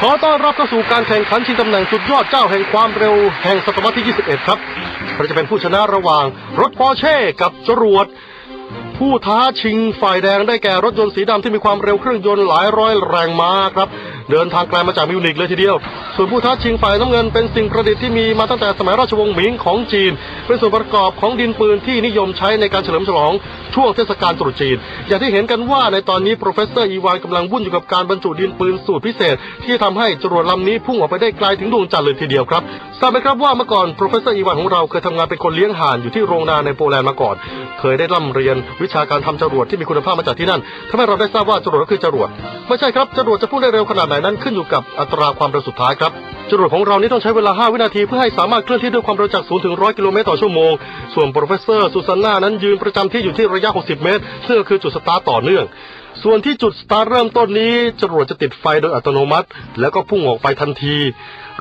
ขอต้อนรับเข้าสู่การแข่งขันชิงตำแหน่งสุดยอดเจ้าแห่งความเร็วแห่งศตวรรษที่ 21 ครับเราจะเป็นผู้ชนะระหว่างรถปอร์เช่กับจรวด ผู้ท้าชิงฝ่ายแดงได้แก่รถยนต์สีดำที่มีความเร็วเครื่องยนต์หลายร้อยแรงม้าครับ เดินทางไกลมาจากมิวนิกเลยทีเดียว ส่วนผู้ท้าชิงฝ่ายน้ำเงินเป็นสิ่งประดิษฐ์ที่มีมาตั้งแต่สมัยราชวงศ์หมิงของจีน เป็นส่วนประกอบของดินปืนที่นิยมใช้ในการเฉลิมฉลองช่วงเทศกาลตรุษจีน อย่างที่เห็นกันว่าในตอนนี้โปรเฟสเซอร์อีวานกำลังวุ่นอยู่กับการบรรจุดินปืนสูตรพิเศษ ที่ทำให้จรวดลำนี้พุ่งออกไปได้ไกลถึงดวงจันทร์เลยทีเดียวครับทราบไหมครับว่าเมื่อก่อนโปรเฟสเซอร์อีวานของเราเคยทำงานเป็นคนเลี้ยงห่านอยู่ที่โรงนาในโปแลนด์มาก่อน เคยได้ร่ำเรียนวิชาการทำจรวดที่มีคุณภาพมาจากที่นั่นทำให้เราได้ทราบว่าจรวดก็คือจรวดไม่ใช่ครับจรวดจะพุ่งได้เร็วขนาดไหนนั้นขึ้นอยู่กับอัตราความเร็วสุดท้ายครับจรวดของเรานี่ต้องใช้เวลา 5 วินาทีเพื่อให้สามารถเคลื่อนที่ด้วยความเร็วจาก0ถึง 100 กิโลเมตรต่อชั่วโมง ส่วนโปรเฟสเซอร์ซูซานนานั้นยืนประจำที่อยู่ที่ระยะ 60 เมตร ซึ่งก็คือจุดสตาร์ต่อเนื่อง ส่วนที่จุดสตาร์เริ่มต้นนี้จรวดจะติดไฟโดยอัตโนมัติ แล้วก็พุ่งออกไปทันที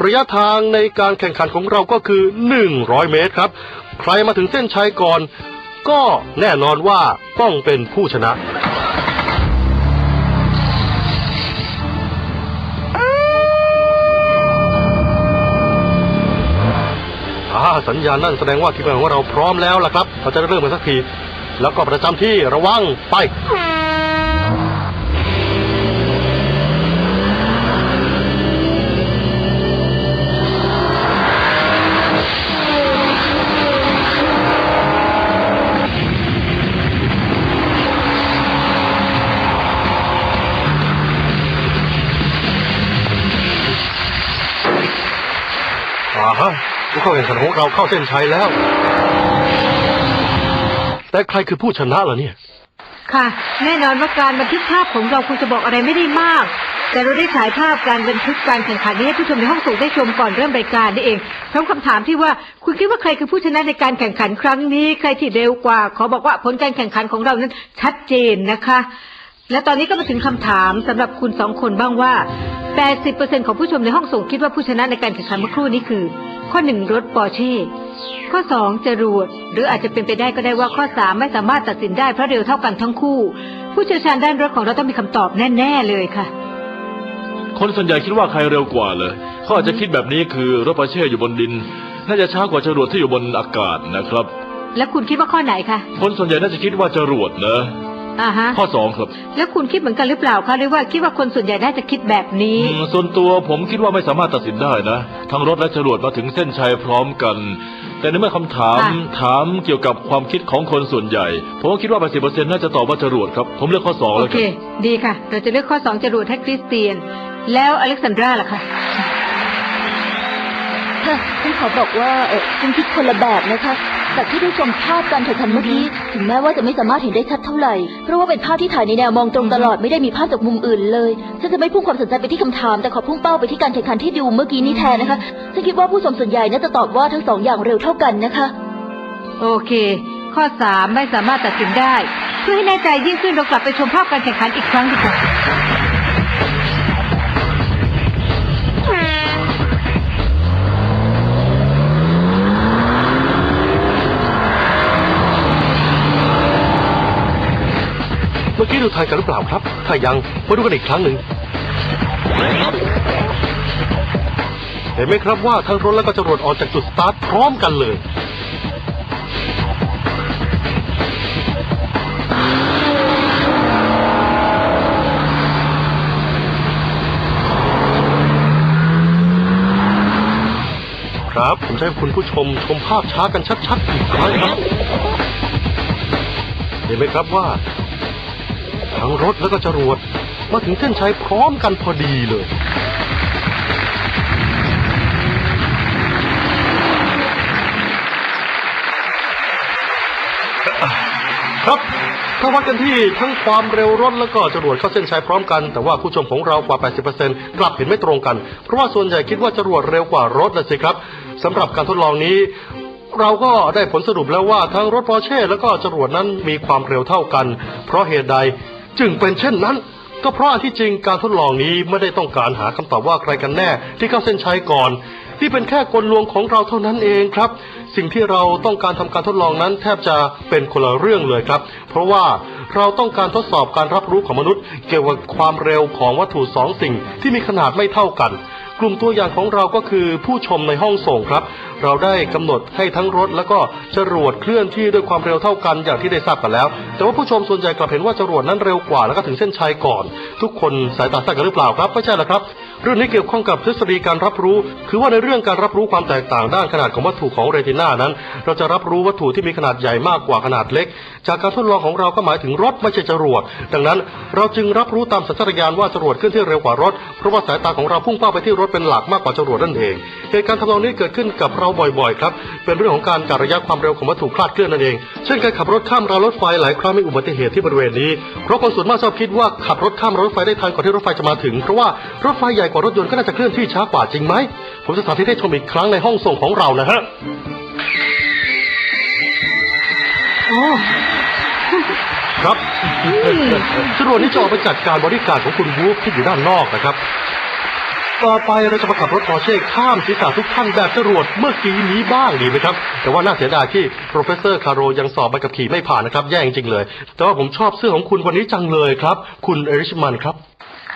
ระยะทางในการแข่งขันของเราก็คือ 100 เมตรครับ ใครมาถึงเส้นชัยก่อน ก็แน่นอนว่าต้องเป็นผู้ชนะ สัญญาณนั่นแสดงว่าทีมงานของเราพร้อมแล้วล่ะครับ เราจะเริ่มกันสักที แล้วก็ประจำที่ระวังไปอ่าฮะ ผู้เข้าแข่งขันของเราเข้าเส้นชัยแล้ว แต่ใครคือผู้ชนะล่ะเนี่ย ค่ะ แน่นอนว่าการบันทึกภาพของเราคงจะบอกอะไรไม่ได้มาก แต่เราได้ฉายภาพการบันทึกการแข่งขันนี้ให้ผู้ชมในห้องส่งได้ชมก่อนเริ่มรายการนี่เองพร้อมคำถามที่ว่าคุณคิดว่าใครคือผู้ชนะในการแข่งขันครั้งนี้ ใครที่เร็วกว่า ขอบอกว่าผลการแข่งขันของเรานั้นชัดเจนนะคะ และตอนนี้ก็มาถึงคำถามสำหรับคุณสองคนบ้างว่า 80%ของผู้ชมในห้องส่งคิดว่าผู้ชนะในการแข่งขันเมื่อครู่นี้คือ ข้อหนึ่งรถปอร์เช่ ข้อสองจรวด หรืออาจจะเป็นไปได้ก็ได้ว่าข้อสามไม่สามารถตัดสินได้เพราะเร็วเท่ากันทั้งคู่ ผู้เชี่ยวชาญด้านรถของเราต้องมีคำตอบแน่ ๆ เลยค่ะ คนส่วนใหญ่คิดว่าใครเร็วกว่าเลยเขาอาจจะคิดแบบนี้คือรถปาเช่อยู่บนดิน น่าจะช้ากว่าจรวดที่อยู่บนอากาศนะครับ แล้วคุณคิดว่าข้อไหนคะ คนส่วนใหญ่น่าจะคิดว่าจรวดนะ อ่าฮะ ข้อสองครับแล้วคุณคิดเหมือนกันหรือเปล่าคะหรือว่าคิดว่าคนส่วนใหญ่น่าจะคิดแบบนี้ อืมส่วนตัวผมคิดว่าไม่สามารถตัดสินได้นะ ทั้งรถและจรวดมาถึงเส้นชัยพร้อมกัน แต่ในเมื่อคำถามค่ะ ถามเกี่ยวกับความคิดของคนส่วนใหญ่ ผมก็คิดว่า80%น่าจะตอบว่าจรวดครับ ผมเลือกข้อสองโอแล้วเคกันดีค่ะ เราจะเลือกข้อสองจรวดให้คริสเตียน แล้วอเล็กซานดราล่ะคะ ค่ะฉันขอบอกว่าเออฉันคิดคนละแบบนะคะจากที่ได้ชมภาพการแข่งขันเมื่อกี้ถึงแม้ว่าจะไม่สามารถเห็นได้ชัดเท่าไหร่ เพราะว่าเป็นภาพที่ถ่ายในแนวมองตรงตลอดไม่ได้มีภาพจากมุมอื่นเลย ฉันจะไม่พุ่งความสนใจไปที่คำถาม แต่ขอพุ่งเป้าไปที่การแข่งขันที่ดูเมื่อกี้นี้แทนนะคะ ฉันคิดว่าผู้ชมส่วนใหญ่น่าจะตอบว่าทั้งสองอย่างเร็วเท่ากันนะคะ โอเค ข้อสามไม่สามารถตัดสินได้ เพื่อให้แน่ใจยิ่งขึ้นเรากลับไปชมภาพการแข่งขันอีกครั้งดีกว่า ทันกันหรือเปล่าครับ ถ้ายังมาดูกันอีกครั้งหนึ่ง เห็นไหมครับว่าทั้งรถและก็จรวดออกจากจุดสตาร์ทพร้อมกันเลย ครับผมจะให้คุณผู้ชมชมภาพช้ากันชัดๆอีกครั้งครับ เห็นไหมครับว่า ทั้งรถแล้วก็จรวด มาถึงเส้นชัยพร้อมกันพอดีเลย ครับถ้าวัดกันที่ทั้งความเร็วรถแล้วก็จรวดเข้าเส้นชัยพร้อมกัน แต่ว่าผู้ชมของเรากว่า 80%กลับเห็นไม่ตรงกัน เพราะว่าส่วนใหญ่คิดว่าจรวดเร็วกว่ารถนะสิครับสำหรับการทดลองนี้เราก็ได้ผลสรุปแล้วว่าทั้งรถปอร์เช่ แล้วก็จรวดนั้นมีความเร็วเท่ากัน เพราะเหตุใด จึงเป็นเช่นนั้น ก็เพราะอันที่จริงการทดลองนี้ไม่ได้ต้องการหาคำตอบว่าใครกันแน่ ที่เข้าเส้นชัยก่อน ที่เป็นแค่กลลวงของเราเท่านั้นเองครับ สิ่งที่เราต้องการทำการทดลองนั้นแทบจะเป็นคนละเรื่องเลยครับ เพราะว่าเราต้องการทดสอบการรับรู้ของมนุษย์ เกี่ยวกับความเร็วของวัตถุสองสิ่งที่มีขนาดไม่เท่ากัน กลุ่มตัวอย่างของเราก็คือผู้ชมในห้องส่งครับ เราได้กำหนดให้ทั้งรถ แล้วก็จรวดเคลื่อนที่ด้วยความเร็วเท่ากันอย่างที่ได้ทราบกันแล้ว แต่ว่าผู้ชมส่วนใหญ่กลับเห็นว่าจรวดนั้นเร็วกว่าแล้วก็ถึงเส้นชัยก่อน ทุกคนสายตาสั้นกันหรือเปล่าครับไม่ใช่หรอกครับ เรื่องนี้เกี่ยวข้องกับทฤษฎีการรับรู้ คือว่าในเรื่องการรับรู้ความแตกต่างด้านขนาดของวัตถุของเรตินานั้น เราจะรับรู้วัตถุที่มีขนาดใหญ่มากกว่าขนาดเล็ก จากการทดลองของเราก็หมายถึงรถไม่ใช่จรวด ดังนั้น เราจึงรับรู้ตามสัญชาตญาณว่าจรวดเคลื่อนที่เร็วกว่ารถ เพราะว่าสายตาของเราพุ่งเป้าไปที่รถเป็นหลักมากกว่าจรวดนั่นเอง เหตุการณ์ทำนองนี้เกิดขึ้นกับเราบ่อยๆครับ เป็นเรื่องของการกะระยะความเร็วของวัตถุคลาดเคลื่อนนั่นเอง เช่นการขับรถข้ามรางรถไฟหลายครั้งมีอุบัติเหตุที่บริเวณนี้ เพราะคนส่วนมากชอบคิดว่าขับรถข้ามรางรถไฟได้ทันก่อนที่รถไฟจะมาถึง เพราะว่ารถไฟใหญ่กว่ารถยนต์ก็น่าจะเคลื่อนที่ช้ากว่าจริงไหม ผมจะสาธิตให้ชมอีกครั้งในห้องส่งของเรานะฮะโอ้ครับจรวดนี้จะออกไปจัดการบริการของคุณวูฟที่อยู่ด้านนอกนะครับ ต่อไปเราจะมาขับรถพอร์เช่ข้ามศีรษะทุกท่านแบบจรวดเมื่อกี้นี้บ้างดีไหมครับ แต่ว่าน่าเสียดายที่โปรเฟสเซอร์คาโรยังสอบใบขับขี่ไม่ผ่านนะครับ แย่จริงๆเลย แต่ว่าผมชอบเสื้อของคุณวันนี้จังเลยครับ คุณเอริชมันครับ